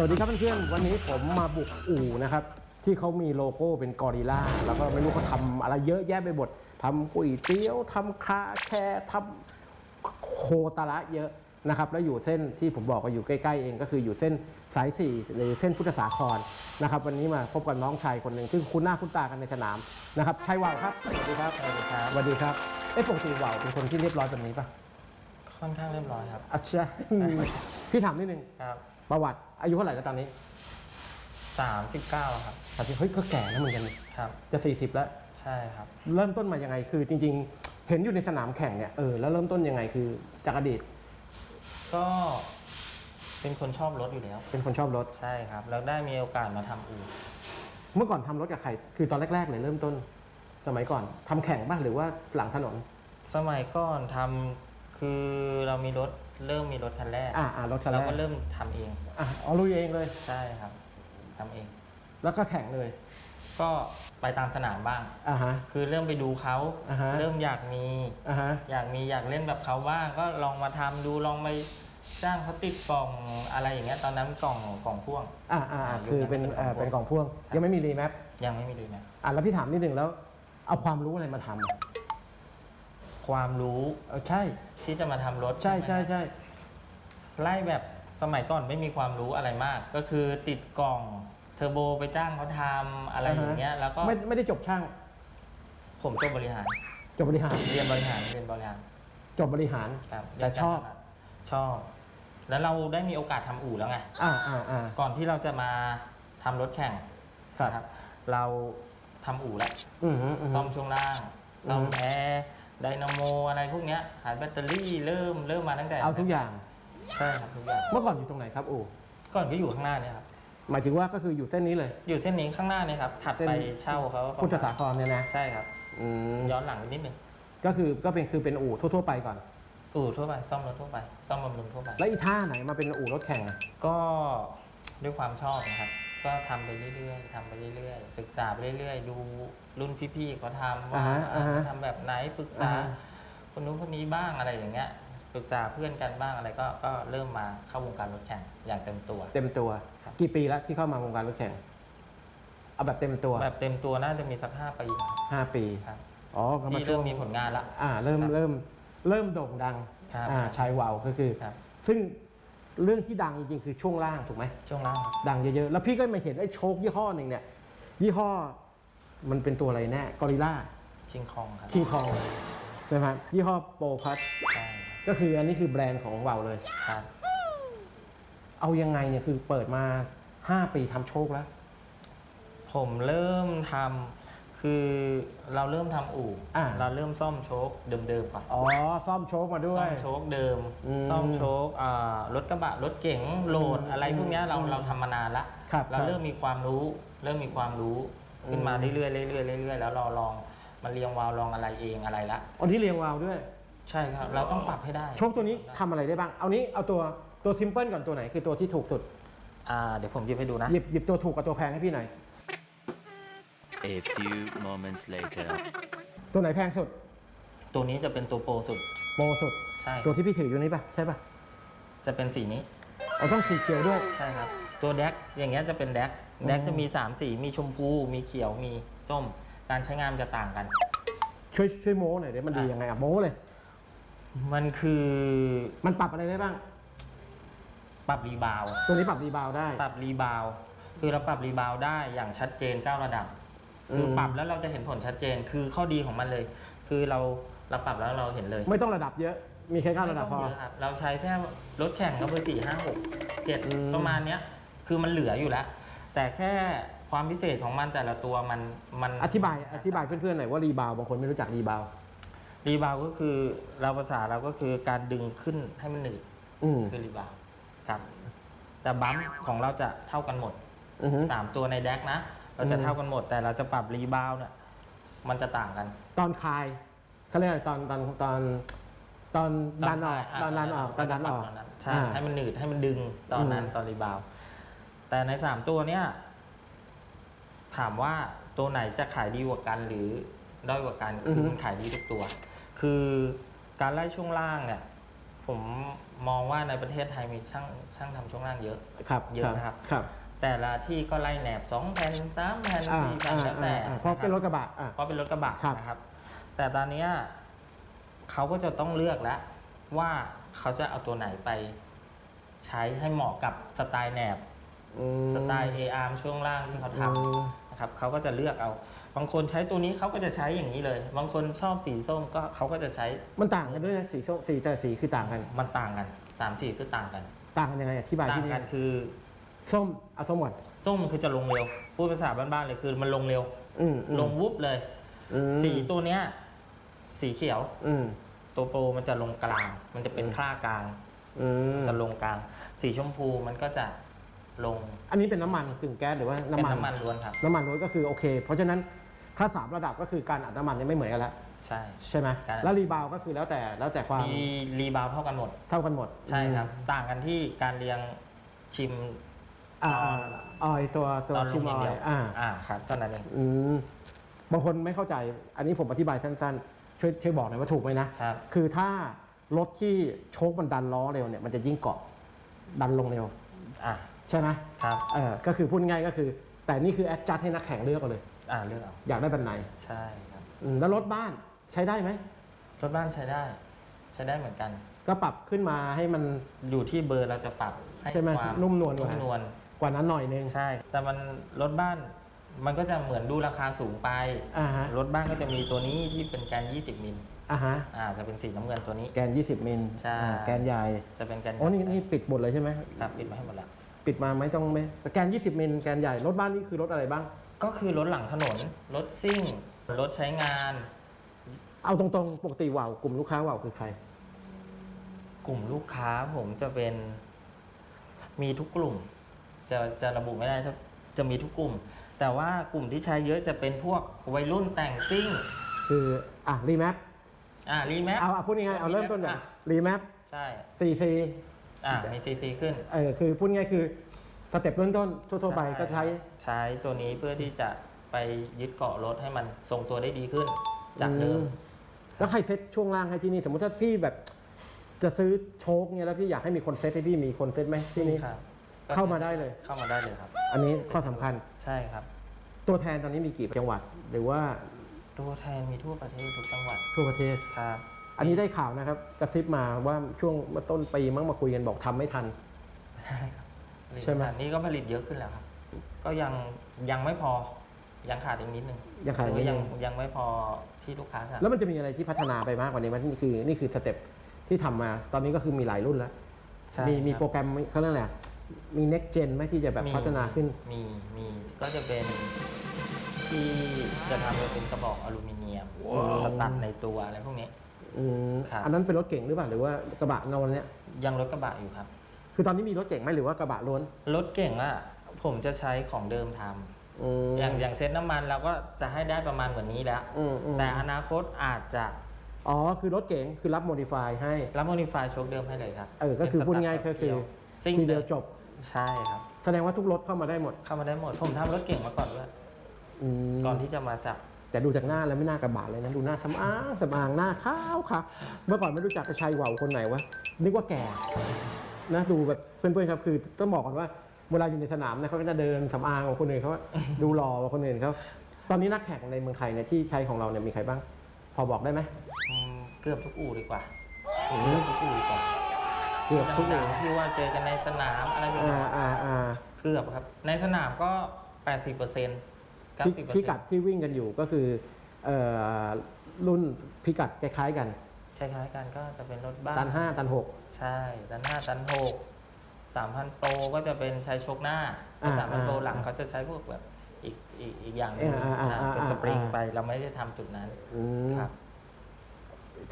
สวัสดีครับเพื่อนๆ วันนี้ผมมาบุกอู่นะครับ ที่เขามีโลโก้เป็นกอริลลาแล้วก็ไม่รู้เขาทำอะไรเยอะแยะไปหมดทำก๋วยเตี๋ยวทำคาแคร์ทำโคตระเยอะนะครับ แล้วอยู่เส้นที่ผมบอกว่าอยู่ใกล้ๆเองก็คืออยู่เส้นสายสี่หรือเส้นพุทธสาครนะครับ วันนี้มาพบกับน้องชายคนหนึ่งซึ่งคุ้นหน้าคุ้นตากันในสนามนะครับชัยว่าวครับสวัสดีครับสวัสดีครับสวัสดีครับเอ้ปกติว่าวเป็นคนที่เรียบร้อยแบบนี้ปะค่อนข้างเรียบร้อยครับอะใช่พี่ถามนิดนึงครับประวัติ อายุเท่าไหร่แล้วตอนนี้สามสิบเก้าครับตอนนี้เฮ้ยก็แก่แล้วเหมือนกันนี่ครับจะ40แล้ว ใช่ครับ เริ่มต้นมายังไงคือจริง ๆ เห็นอยู่ในสนามแข่งเนี่ยเออแล้วเริ่มต้นยังไงคือจากอดีต ก็เป็นคนชอบรถอยู่แล้ว เป็นคนชอบรถ ใช่ครับ แล้วได้มีโอกาสมาทำอู่เมื่อก่อนทำรถกับใคร คือตอนแรกๆเลยเริ่มต้น สมัยก่อนทำแข่งบ้างหรือว่าหลังถนน สมัยก่อนทำคือเรามีรถ เริ่มมีรถคันแรกอ่าอ่ารถคันแรเรากก็เริ่มทำเองอะเอาลุยเองเลย ใช่ครับทำเอง แล้วก็แข่งเลยก็ไปตามสนามบ้าง อ่าฮะ คือเริ่มไปดูเขาอ่าฮะ เริ่มอยากมี อ่าฮะ อยากมีอยากเล่นแบบเขาบ้างก็ลองมาทำดูลองไปจ้างเขาติดกล่องอะไรอย่างเงี้ยตอนนั้นกล่องกล่องพ่วง อ่าอ่าอ่าคือเป็นยุคนั้นเอ่อเป็เป็นนกกล่ล่อองงพ่พ่ววง งยังไม่มีรีแมปยังไม่มีเลยนะอะแล้วพี่ถามนิดนึงแล้ว เอาความรู้อะไรมาทำอะ ความรู้เออใช่ที่จะมาทำรถใช่ไหมใช่ใช่ไล่แบบสมัยก่อนไม่มีความรู้อะไรมาก ก็คือติดกล่องเทอร์โบไปจ้างเขาทำอะไรอย่างเงี้ย แล้วก็ไม่ไม่ได้จบช่างผมจบบริหาร จบบริหาร เรียนบริหารเรียนบริหารจบบริหาร ครับแต่เรียนชอบการตลาดชอบ แล้วเราได้มีโอกาสทำอู่แล้วไง อ่าอ่าอ่าก่อนที่เราจะมาทำรถแข่งครับนะเราทำอู่แล้ว อืมอืมอืมซ่อมช่วงล่าง ซ่อมอืม แอร์ ไดนาโมอะไรพวกเนี้ยหายแบตเตอรี่เริ่มเริ่มมาตั้งแต่เอาทุกอย่าง ใช่ครับทุกอย่างเมื่อก่อนอยู่ตรงไหนครับอู่ก่อนก็อยู่ข้างหน้าเนี่ยครับหมายถึงว่าก็คืออยู่เส้นนี้เลย อยู่เส้นนี้ข้างหน้าเนี่ยครับถัดไปเส้นเช่าเขาประมณพุทธสาครเนี่ยนะใช่ครับอืมย้อนหลังไปนิดนึงก็คือก็เป็นคือเป็นอู่ทั่ว ๆ ไปก่อนอู่ทั่วไปซ่อมรถทั่วไปซ่อมบำรุงทั่วไปแล้วอีท่าไหนมาเป็นอู่รถแข่งอะก็ด้วยความชอบนะครับ ก็ทำไปเรื่อยๆทำไปเรื่อยๆศึกษาไปเรื่อยๆ ดูรุ่นพี่ๆเขาทำว่าอ่าฮะอ่าฮะทำแบบไหนปรึกษาอ่าฮะ คนนู้นคนนี้บ้างอะไรอย่างเงี้ยปรึกษาเพื่อนกันบ้างอะไรก็ก็เริ่มมาเข้าวงการรถแข่งอย่างเต็มตัว เต็มตัว ครับ กี่ปีแล้วที่เข้ามาวงการรถแข่ง เอาแบบเต็มตัวแบบเต็มตัวน่าจะมีสักห้าปีนะห้าปี ครับ อ๋อก็มาที่ช่วเริ่งมมีผลงานละ อ่า เริ่มครับเริ่มเริ่มโด่งดัง ครับอ่า ชายวาวก็คือ ครับ ซึ่ง เรื่องที่ดังจริงๆคือช่วงล่างถูกไหม ช่วงล่างครับดังเยอะๆ แล้วพี่ก็มาเห็นไอ้โชคยี่ห้อหนึ่งเนี่ย ยี่ห้อมันเป็นตัวอะไรแน่กอริล่าคิงคองครับคิงคองนะครับยี่ห้อโปรพัทใช่ก็คืออันนี้คือแบรนด์ของวาวเลย ครับ เอายังไงเนี่ยคือเปิดมา 5 ปีทำโชคแล้ว ผมเริ่มทำ คือเราเริ่มทำอู่อ่า เราเริ่มซ่อมโชคเดิมๆก่อนอ๋อ ซ่อมโชคมาด้วซ่อย มโชคเดิม อืมซ่อมโชคอ่ารถกระบะรถเก๋งโหลดอืมอะไรพวกเนี้ยเราอืมเราทำมานานละครับเราครับเริ่มมีความรู้ เริ่มมีความรู้ขึ้นมาอืม เรื่อยๆเรื่อยๆเรื่อยๆแล้วเราลองมาเรียงวาล์วลองอะไรเองอะไรละอันนี้เรียงวาวด้วย ใช่ครับ เราต้องปรับให้ได้โชคตัวนี้ทำอะไรได้บ้าง เอานี้เอาตัวตัวซิมเพิลก่อนตัวไหนคือตัวที่ถูกสุด อ่าเดี๋ยวผมหยิบให้ดูนะ หยิบหยิบตัวถูกกับตัวแพงให้พี่หน่อย A few moments later. ตัวไหนแพงสุด ตัวนี้จะเป็นตัวโปรสุด โปรสุด ใช่ ตัวที่พี่ถืออยู่นี้ป่ะ ใช่ป่ะจะเป็นสีนี้ เอาต้องสีเขียวด้วย ใช่ครับ ตัวแดกอย่างเงี้ยจะเป็นแดกแดกจะมี 3 สี มีชมพู มีเขียว มีส้ม การใช้งานมันจะต่างกัน ช่วยช่วยโม้หน่อยเดี๋ยวมันดีอะยังไงอะโม้เลย มันคือมันปรับอะไรได้บ้าง ปรับรีบาวด์ตัวนี้ปรับรีบาวด์ได้ ปรับรีบาวด์คือเราปรับรีบาวด์ได้อย่างชัดเจน 9 ระดับ คือมปรับแล้วเราจะเห็นผลชัดเจน คือข้อดีของมันเลย คือเราเราปรับแล้วเราเห็นเลยไม่ต้องระดับเยอะ มีแค่เก้าระดับพอ ไม่ต้งเยะครับเราใช้แค่รถแข่งก็เบอร์สี่ห้าหกเจ็ดอืม ประมาณเนี้ย คือมันเหลืออยู่แล้ว แต่แค่ความพิเศษของมันแต่ละตัวมันมันอธิบายอธิบายเพื่อนๆหน่อยว่ารีบาวด์บางคนไม่รู้จักรีบาวด์รีบาวก็คือเราภาษาเราก็คือการดึงขึ้นให้มันหนืดอืมคือรีบาวครับ แต่บัมป์ของเราจะเท่ากันหมดอือฮึสามตัวในแดกนะ เราจะอืมเท่ากันหมด แต่เราจะปรับรีบาวเนี่ยมันจะต่างกัน ตอนคลายเขาเรียกอะไรตอนตอนตอนตอนดันออกตอนดันออกตอนดันออกตนั้นใช่อ่าให้มันหนืดให้มันดึงตอนนั้นอืมตอนรีบาวแต่ในสามตัวเนี้ยถามว่าตัวไหนจะขายดีกว่ากันหรือด้อยกว่ากันคือมันขายดีทุกตัว คือการไล่ช่วงล่างเนี่ยผมมองว่าในประเทศไทยมีช่างช่างทำช่วงล่างเยอะครับเยอะนะครับครับ แต่ละที่ก็ไล่แหนบสองแผ่นสามแผ่นอ่าสี่แผ่นอ่าแล้วแต่อ่าเพราะเป็นรถกระบะอ่า เพราะเป็นรถกระบะครับ นะครับ แต่ตอนเนี้ยเขาก็จะต้องเลือกแล้วว่าเขาจะเอาตัวไหนไป ใช้ให้เหมาะกับสไตล์แหนบ อืม สไตล์ A-arm ช่วงล่างที่เขาทอืมำนะครับเขาก็จะเลือกเอา บางคนใช้ตัวนี้เขาก็จะใช้อย่างนี้เลย บางคนชอบสีส้มก็เขาก็จะใช้มันต่างกันด้วยนะสีส้มสีแต่สีคือต่างกัน มันต่างกันสามสีคือต่างกัน ต่างกันยังไงอธิบายต่างที่นี่กันคือ ส้มเอาส้มก่อนส้มคือจะลงเร็ว พูดภาษาบ้านๆเลยคือมันลงเร็ว อืมอืมลงวุบเลย อืมสีตัวเนี้ย สีเขียว อืม ตัวโปรมันจะลงกลาง มันจะเป็นอืม ค่ากลาง อืมจะลงกลาง สีชมพูมันก็จะลงอันนี้เป็นน้ำมันกึ่งแก๊สหรือว่าเป็นน้ำมัน น้ำมันล้วนครับ น้ำมันล้วนก็คือโอเค เพราะฉะนั้นถ้าสามระดับก็คือการอัดน้ำมันเนี่ยไม่เหมือนกันแล้วใช่ ใช่ไหมการอัดแล้วรีบาวก็คือแล้วแต่แล้วแต่ความมีรีบาวด์เท่ากันหมด เท่ากันหมดใช่ครับ ต่างกันที่การเรียงชิม อ่าอ่าออยตัวตัวตอนลชิมงอนิดอเดียยวอ่าอ่าครับตอนนั้นเอง อืมบางคนไม่เข้าใจ อันนี้ผมอธิบายสั้นๆ ช่วยช่วยบอกหน่อยว่าถูกไหมนะครับ คือถ้ารถที่โชคมันดันล้อเร็วเนี่ยมันจะยิ่งเกาะดันลงเร็ว อ่าใช่ไหมครับเออก็คือพูดง่ายๆก็คือ แต่นี่คือแอดจัดให้นักแข่งเลือกเอาเลย อ่าเลือกเอาอยากได้แบบไหนใช่ครับอืมแล้วรถบ้านใช้ได้ไหม รถบ้านใช้ได้ ใช้ได้เหมือนกัน ก็ปรับขึ้นมาให้มัน อยู่ที่เบอร์เราจะปรับให้ใช่ไหมความนุ่มนวลกว่า นุ่มนวล กว่านั้นหน่อยนึงใช่ แต่มันรถบ้านมันก็จะเหมือนดูราคาสูงไป อ่าฮะรถบ้านก็จะมีตัวนี้ที่เป็นแกน 20 มิล อ่าฮะอ่า จะเป็นสีน้ำเงินตัวนี้ แกน 20 มิลใช่ อ่าแกนใหญ่จะเป็นแกนอ๋อนี่นี่ปิดหมดเลยใช่ไหมครับปิดมาให้หมดแล้ว ปิดมาไม่ต้องไม่แต่แกน 20 มิลแกนใหญ่รถบ้านนี่คือรถอะไรบ้าง ก็คือรถหลังถนน รถซิ่ง รถใช้งาน เอาตรงๆ ปกติว่าวกลุ่มลูกค้าว่าวคือใคร กลุ่มลูกค้าผมจะเป็น มีทุกกลุ่ม จะจะระบุไม่ได้จะจะมีทุกกลุ่ม แต่ว่ากลุ่มที่ใช้เยอะจะเป็นพวกวัยรุ่นแต่งซิ่งคืออะรีแมปอ่ารีแมปเอาเอาพูดง่ายๆเอาเริ่มต้นจากอะรีแมปใช่4 c อ่ามีซีซีขึ้นเออคือพูดง่ายๆคือสเต็ปเริ่มต้นทั่วๆไปก็ใช้ใช้ตัวนี้เพื่อที่จะไปยึดเกาะรถให้มันทรงตัวได้ดีขึ้น จากเดิมอืแล้วใครเซ็ตช่วงล่างให้ที่นี่สมมติถ้าพี่แบบจะซื้อโชคเนี่ยแล้วพี่อยากให้มีคนเซ็ตให้พี่มีคนเซ็ตไหมที่นี่ครับ เข้ามาได้เลย เข้ามาได้เลยครับ อันนี้ข้อสำคัญ ใช่ครับ ตัวแทนตอนนี้มีกี่จังหวัด หรือว่าตัวแทนมีทั่วประเทศทุกจังหวัดทั่วประเทศ ครับ อันนี้ได้ข่าวนะครับ กระซิบมาว่าช่วงเมื่อต้นปีมั้งมาคุยกันบอกทำไม่ทัน ใช่ครับผลิตใช่ไหมขนาดนี้ก็ผลิตเยอะขึ้นแล้วครับ ก็ยังยังไม่พอ ยังขาดอีกนิดนึงยังขาดอีกนิดนึง หรืว่ายังยังไม่พอที่ลูกค้าสั่งแล้วมันจะมีอะไรที่พัฒนาไปมากกว่านี้ไหมนี่คือนี่คือสเต็ปที่ทำมา ตอนนี้ก็คือมีหลายรุ่นแล้ว ใช่มีมีครับ โปรแกรมเขาเรียกอะไรอะ มี next gen ไหมที่จะแบบมีพัฒนาขึ้น มีมีก็จะเป็นที่จะทำเป็นกระบอกอลูมิเนียมสตัดในตัวอะไรพวกนี้ อืมครับ อันนั้นเป็นรถเก่งหรือเปล่าหรือว่ากระบะเงาเนี้ยยังรถกระบะอยู่ครับ คือตอนนี้มีรถเก่งไหมหรือว่ากระบะล้วนรถเก่งอะ ผมจะใช้ของเดิมทำอืม อย่างอย่างเซ็ตน้ำมันเราก็จะให้ได้ประมาณเหมือนนี้แล้ว อืมอืม แต่อนาคตอาจจะอ๋อคือรถเก่งคือรับโมดิฟายให้ รับโมดิฟายโชคเดิมให้เลยครับเออก็คือพูดง่ายๆก็คือซิ่งทีเดียวจบ ใช่ครับ แสดงว่าทุกรถเข้ามาได้หมด เข้ามาได้หมด ผมทำรถเก่งมาก่อนด้วยอืมก่อนที่จะมาจับ แต่ดูจากหน้าแล้วไม่น่ากระบะเลยนะดูหน้าสำอางสำอางหน้าขาวค่ะ เมื่อก่อนไม่รู้จักกระชัยเหว่าคนไหนวะนึกว่าแก่นะดูแบบเพื่อนๆครับคือต้องบอกก่อนว่าเวลาอยู่ในสนามเนี่ยเขาก็จะเดินสำอางของคนอื่นเขาดูหล่อกว่าคนอื่นเขาตอนนี้นักแข่งในเมืองไทยเนี่ยที่ใช้ของเราเนี่ยมีใครบ้าง พอบอกได้ไหมอืมเกือบทุกอู่ดีกว่าอืมเกือบทุกอู่ดีกว่า เกือบทุกอย่างดังๆที่ว่าเจอกันในสนามอะไรแบบอ่านี้อ่าอ่าเกือบครับ ในสนามก็80เปอร์เซ็นต์พิพิกัดที่วิ่งกันอยู่ก็คือเอ่อรุ่นพิกัดคล้ายๆกัน คล้ายๆกันก็จะเป็นรถบ้าน ตันห้าตันหก ใช่ตันห้าตันหกสามพันโปรก็จะเป็นใช้ชกหน้าอ่าสามพันโปรอ่าหลังเขาจะใช้พวกแบบอีกอีกอีกอย่างหนึงอ่าอ่าอ่าอ่าเป็นอ่าสปริงอ่า ไปเราไม่ได้ทำจุดนั้นอืมครับ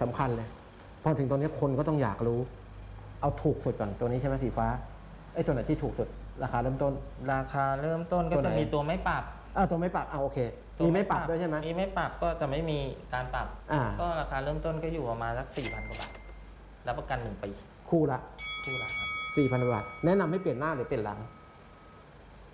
สำคัญเลย พอถึงตอนนี้คนก็ต้องอยากรู้ เอาถูกสุดก่อนตัวนี้ใช่ไหมสีฟ้าไอ้ตัวไหนที่ถูกสุดราคาเริ่มต้น ราคาเริ่มต้นก็ตัวไหนจะมีตัวไม่ปรับอ่าตัวไม่ปรับอ่าโอเคตัวมีไม่ปรับด้วยใช่ไหมมีไม่ปรับก็จะไม่มีการปรับอ่าก็ราคาเริ่มต้นก็อยู่ประมาณสักสี่พันกว่าบาทรับประกันหนึ่งปีคู่ละคู่ละครับสี่พันบาทแนะนำให้เปลี่ยนหน้าหรือเปลี่ยนหลัง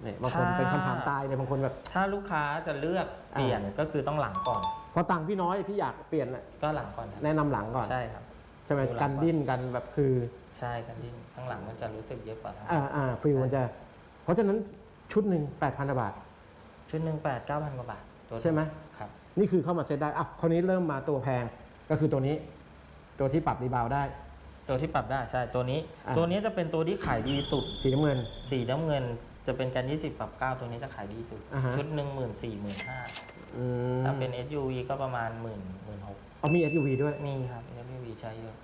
เนี่ยบางคนถ้าเป็นคำถามตายเลยบางคนแบบถ้าลูกค้าจะเลือกเปลี่ยนก็คือต้องหลังก่อนพอตังค์พี่น้อยพี่อยากเปลี่ยนน่ะก็หลังก่อนครับแนะนำหลังก่อนใช่ครับ ใช่ไหมดูหลังกันดิ้นกันแบบคือใช่กันดิ้นข้างหลังมันจะรู้สึกเยอะกว่าทั้งหลังอ่าอ่าฟิลมันจะ เพราะฉะนั้นชุดหนึ่ง8,000บาท ชุดหนึ่งแปดเก้าพันกว่าบาทตัวใช่ไหมครับ นี่คือเข้ามาเซ็ตได้อะคราวนี้เริ่มมาตัวแพงก็คือตัวนี้ ตัวที่ปรับรีบาวด์ได้ ตัวที่ปรับได้ใช่ตัวนี้อ่าตัวนี้จะเป็นตัวที่ขายดีสุด สีน้ำเงิน สีน้ำเงินจะเป็นกัน20 ปรับ 9 ตัวนี้จะขายดีสุดอ่าฮะชุดหนึ่งหมื่นสี่หมื่นห้าอืมถ้าเป็น SUV ก็ประมาณหมื่นหมื่นหก เอามี SUV ด้วย มีครับ SUV ใช้เยอะ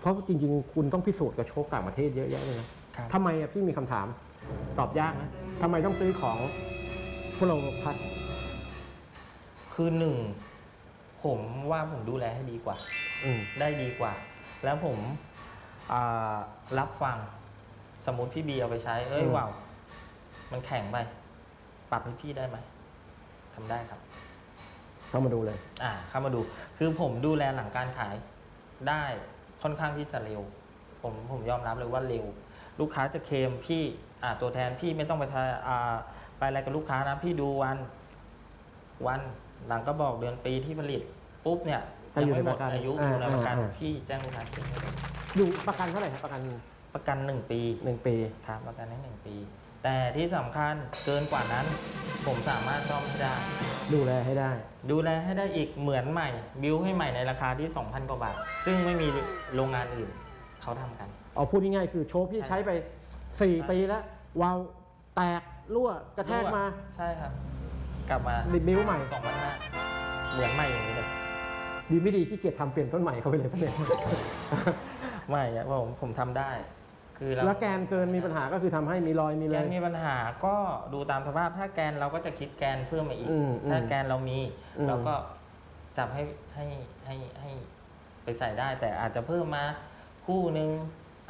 เพราะจริงๆ คุณต้องพิสูจน์กับโชคต่างประเทศเยอะแยะเลยนะครับทำไมอะพี่มีคำถาม ตอบยากนะทำไมต้องซื้อของพวกเราพัดคือหนึ่งผมว่าผมดูแลให้ดีกว่า อืม ได้ดีกว่า แล้วผมอ่ารับฟัง สมมติพี่บีเอาไปใช้ เอ้ยอืมว้าวมันแข็งไป ปรับให้พี่ได้ไหมทำได้ครับ เข้ามาดูเลย อ่าเข้ามาดู คือผมดูแลหลังการขายได้ค่อนข้างที่จะเร็ว ผมผมยอมรับเลยว่าเร็ว ลูกค้าจะเคลมพี่อ่าตัวแทนพี่ไม่ต้องไปทาอ่าไปอะไรกับลูกค้านะพี่ดูวัน วันหลังก็บอกเดือนปีที่ผลิต ปุ๊บเนี่ยถ้าอยู่งไม่หมดในประกันอายุอ่าอยู่ในประกันอ่าอ่า พี่แจ้งลูกค้าเคลมได้เลยอยู่ประกันเท่าไหร่ครับประกันประกันหนึ่งปี หนึ่งปี ครับประกันให้หนึ่งปี แต่ที่สำคัญเกินกว่านั้น ผมสามารถซ่อมให้ได้ ดูแลให้ได้ ดูแลให้ได้อีกเหมือนใหม่ บิวให้ใหม่ในราคาที่ 2,000 กว่าบาท ซึ่งไม่มีโรงงานอื่นเขาทำกัน เอาพูดง่ายๆคือโชว์พี่ใช่ใช้ไป 4 ปีแล้ววาล์วแตกรั่วกระแทกมาใช่ครับ กลับมารีบิวใหม่2 0 0เหมือนใหม่อย่างนี้เลยดีไม่ดีขี้เกียจทำเปลี่ยนต้นใหม่เขาไปเลยประเด็นไม่อะผมผมทำได้ คือเราแล้วแกนเกินมีปัญหาก็คือทำให้มีรอยมีแกเลยนมีปัญหาก็ดูตามสภาพถ้าแกนเราก็จะคิดแกนเพิ่มมาอีก อืมอืมถ้าแกนเรามี อืม เราก็จับให้ให้ให้ให้ไปใส่ได้ แต่อาจจะเพิ่มมาคู่หนึ่ง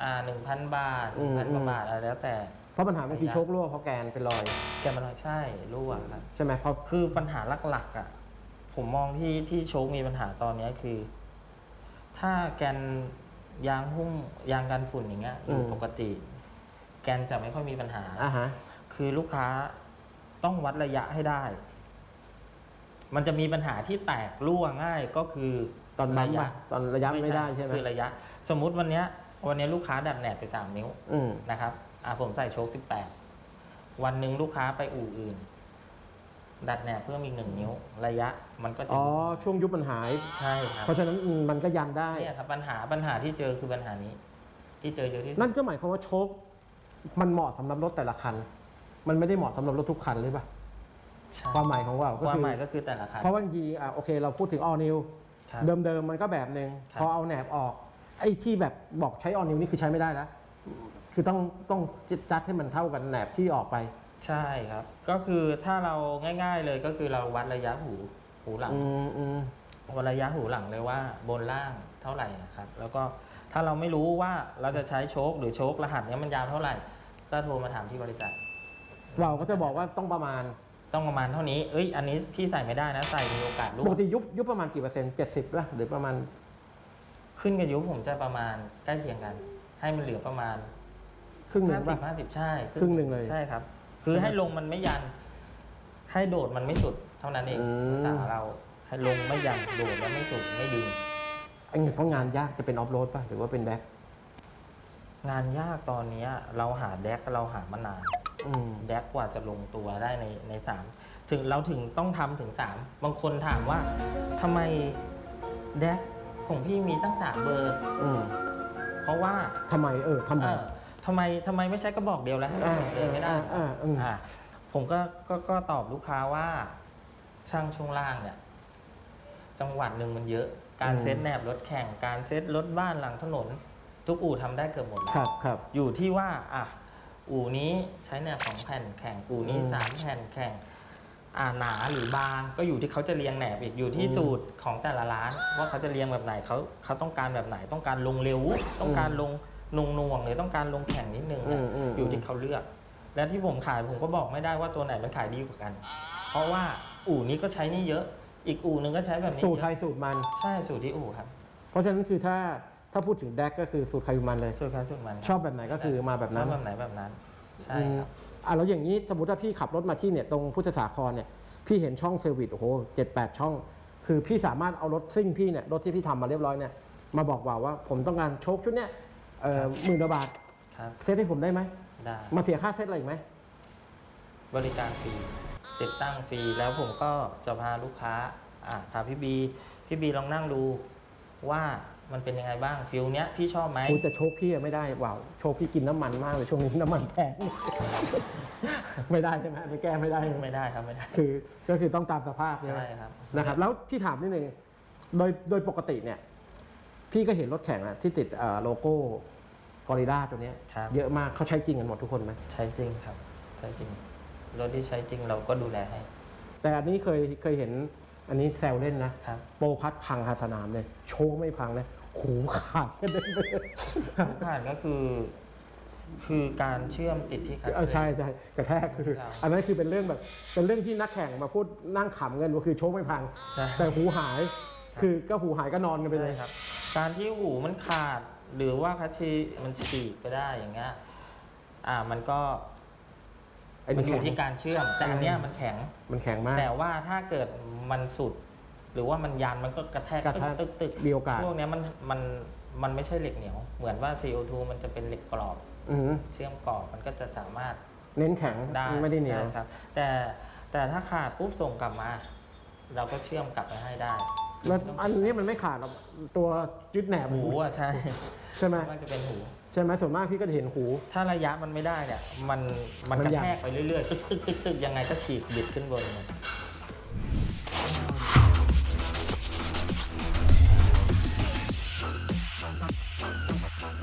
อ่าหนึ่งพันบาทหนึ่งพันกว่าบาทอะไรแล้วแต่ เพราะปัญหาบางทีโชครั่วเพราะแกนเป็นรอยแกนมันใช่รั่วครับ ใช่ไหมเพราะ คือปัญหาหลักๆอะ ผมมองที่ที่โชคมีปัญหาตอนเนี้ยคือ ถ้าแกน ยางหุ้มยางกันฝุ่นอย่างเงี้ยอยู่ปกติ แกนจะไม่ค่อยมีปัญหา อ่าฮะ คือลูกค้าต้องวัดระยะให้ได้ มันจะมีปัญหาที่แตกรั่วง่ายก็คือตอนบัมระยะป่ะตอนระยะไม่ได้ใช่ไหมคือระยะ สมมุติวันเนี้ย วันเนี้ยลูกค้าดัดแหนบไปสามนิ้วอืมนะครับ อ่าผมใส่โชคสิบแปดวันหนึ่งลูกค้าไปอู่อื่น ดัดแหนบเพิ่มอีกหนึ่งนิ้วระยะมันก็จะอ๋อช่วงยุบมันหาย ใช่ครับเพราะฉะนั้นอืมมันก็ยันได้เนี่ยครับปัญหาปัญหาที่เจอคือปัญหานี้ ที่เจอเยอะที่สุดนั่นก็หมายความว่าโชคมันเหมาะสำหรับรถแต่ละคัน มันไม่ได้เหมาะสำหรับรถทุกคันเลยป่ะใช่ความหมายของว่าวก็ความคือหมายก็คือแต่ละคันเพราะว่าบางทีอะโอเค เราพูดถึงออนิวครับเดิมๆมันก็แบบหนึ่งครับพอเอาแหนบออกไอ้ที่แบบบอกใช้ออนิวนี่คือใช้ไม่ได้แล้วคือต้องต้องจัดให้มันเท่ากันแหนบที่ออกไป ใช่ครับ ก็คือถ้าเราง่าย ๆเลยก็คือเราวัดระยะหูหูหลังอืมอืมวัดระยะหูหลังเลยว่าบนล่างเท่าไหร่นะครับ แล้วก็ถ้าเราไม่รู้ว่าเราจะใช้โชคหรือโชครหัสเนี้ยมันยาวเท่าไหร่ ก็โทรมาถามที่บริษัท เราก็จะบอกว่าต้องประมาณต้องประมาณเท่านี้ เอ้ย อันนี้พี่ใส่ไม่ได้นะ ใส่มีโอกาสร่วปงกติยุบยุบประมาณกี่เปอร์เซ็นต์เจ็ดสิบป่ะหรือประมาณขึ้นกับยุคผมจะประมาณใกล้เคียงกัน ให้มันเหลือประมาณครึ่งหนึ่งห้าสิป่ะ บห้าสิบใช่ครึ่งหนึ่งเลย ใช่ครับ คือให้ลงมันไม่ยัน ให้โดดมันไม่สุด เท่านั้นเองอืม ภาษาเราให้ลงไม่ยันโดดแล้วไม่สุดไม่ดึง ไอ้เงี้ยเพราะงานยากจะเป็นออฟโรดป่ะหรือว่าเป็นแบ็คงานยากตอนเนี้ยเราหาแดกเราหามานาน อืม แดกกว่าจะลงตัวได้ในในสามถึงเราถึงต้องทำถึงสามบางคนถามว่าทำไมแดกของพี่มีตั้งสามเบอร์ อืมเพราะว่าทำไมเออทำไม เออ ทำไมทำไมไม่ใช้กระบอกเดียวแล้วให้มันอ่าเลยไม่ได้อ่าอ่าอืมอ่าผมก็ก็ก็ตอบลูกค้าว่าช่างช่วงล่างเนี่ย จังหวัดหนึ่งมันเยอะ การเซ็ตแนบรถแข่งการเซ็ตรถบ้านหลังถนน ทุกอู่ทำได้เกือบหมดแล้ว ครับครับ อยู่ที่ว่า อะ อู่นี้ใช้แนบสองแผ่นแข่ง อู่นี้อืมสามแผ่นแข่ง อ่าหนาหรือบาง ก็อยู่ที่เขาจะเรียงแหนบอีก อยู่ที่อืมสูตรของแต่ละร้าน ว่าเขาจะเรียงแบบไหนเขาเขาต้องการแบบไหน ต้องการลงเร็ว ต้องการลง นงนวงๆหรือต้องการลงแข่งนิดนึงอืเนี่ยมอืม อยู่ที่เขาเลือก และที่ผมขายผมก็บอกไม่ได้ว่าตัวไหนมันขายดีกว่ากัน เพราะว่าอู่นี้ก็ใช้นี่เยอะ อีกอู่นึงก็ใช้แบบนี้สูตรใครเยอะสูตรมัน ใช่สูตรที่อู่ครับเพราะฉะนั้นคือถ้าถ้าพูดถึงแดกก็คือสูตรใครสูตรมันเลย สูตรใครสูตรมันชอบแบบไหนก็คือมาแบบนั้น ชอบแบบไหนแบบนั้น ใช่ครับ อืมอะแล้วอย่างนี้สมมติถ้าพี่ขับรถมาที่เนี่ยตรงพุทธสาครเนี่ยพี่เห็นช่องเซอร์วิสโอ้โหเจ็ดแปดช่อง คือพี่สามารถเอารถซิ่งพี่เนี่ยรถที่พี่ทำมาเรียบร้อยเนี่ยมาบอกว่าว่าผมต้องการโชคชุดเนี้ย เอ่อหมื่นกว่าบาท ครับ เซตให้ผมได้ไหม ได้ มาเสียค่าเซตอะไรอีกไหม บริการฟรีติดตั้งฟรี แล้วผมก็จะพาลูกค้า อะพาพี่บี พี่บีลองนั่งดูว่ามันเป็นยังไงบ้างฟิลเนี้ยพี่ชอบไหม กูจะโชคพี่อะไม่ได้ว้าวโชคพี่กินน้ำมันมากเลยช่วงนี้น้ำมันแพง ไม่ได้ใช่ไหมไม่แก้ไม่ได้ไม่ได้ครับไม่ได้ คือก็คือต้องตามสภาพใช่ไหมใช่ครับ นะครับ แล้วพี่ถามนิดนึงโดยโดยปกติเนี่ย พี่ก็เห็นรถแข่งอะที่ติดเอ่อโลโก้ กอริล่าตัวเนี้ยครับ เยอะมากเขาใช้จริงกันหมดทุกคนไหมใช้จริงครับ ใช้จริง รถที่ใช้จริงเราก็ดูแลให้แต่อันนี้เคยเคยเห็นอันนี้แซวเล่นนะ ครับ โปรพัดพังคาสนามเลยโชว์ไม่พังเลยหูขาดกันเลยไปเลยผ่านก็คือ คือการเชื่อมติดที่คัสเออใช่ใช่กระแทกคือ ครับอันนั้นคือเป็นเรื่องแบบเป็นเรื่องที่นักแข่งมาพูดนั่งขำกันว่าคือโชว์ไม่พัง ใช่ แต่หูหาย คือก็หูหายก็นอนกันไปเลยใช่ครับ การที่หูมันขาด หรือว่าคัชชีมันฉีกไปได้อย่างเงี้ยอ่ามันก็ไอ้มันนี่อยู่แข็งที่การเชื่อมแต่อันเนี้ยมันแข็ง มันแข็งมาก แต่ว่าถ้าเกิดมันสุด หรือว่ามันยันมันก็กระแทกกระแทกตึกตึกมีโอกาส พวกเนี้ยมันมันมันไม่ใช่เหล็กเหนียว เหมือนว่า CO2 มันจะเป็นเหล็กกรอบ อือหือเชื่อมกรอบมันก็จะสามารถเน้นแข็งได้ไม่ได้เหนียว ใช่ครับ แต่แต่ถ้าขาดปุ๊บส่งกลับมา เราก็เชื่อมกลับไปให้ได้ แล้วอันนี้มันไม่ขาดหรอกตัวยึดแหนบหูอะใช่ใช่ไหมมันจะเป็นหู ใช่ไหมส่วนมากพี่ก็จะเห็นหู ถ้าระยะมันไม่ได้เนี่ย มันมันมันกระยันแทกไปเรื่อยๆ ตึกตึกตึกตึกยังไงก็ฉีกบิดขึ้นบนเลย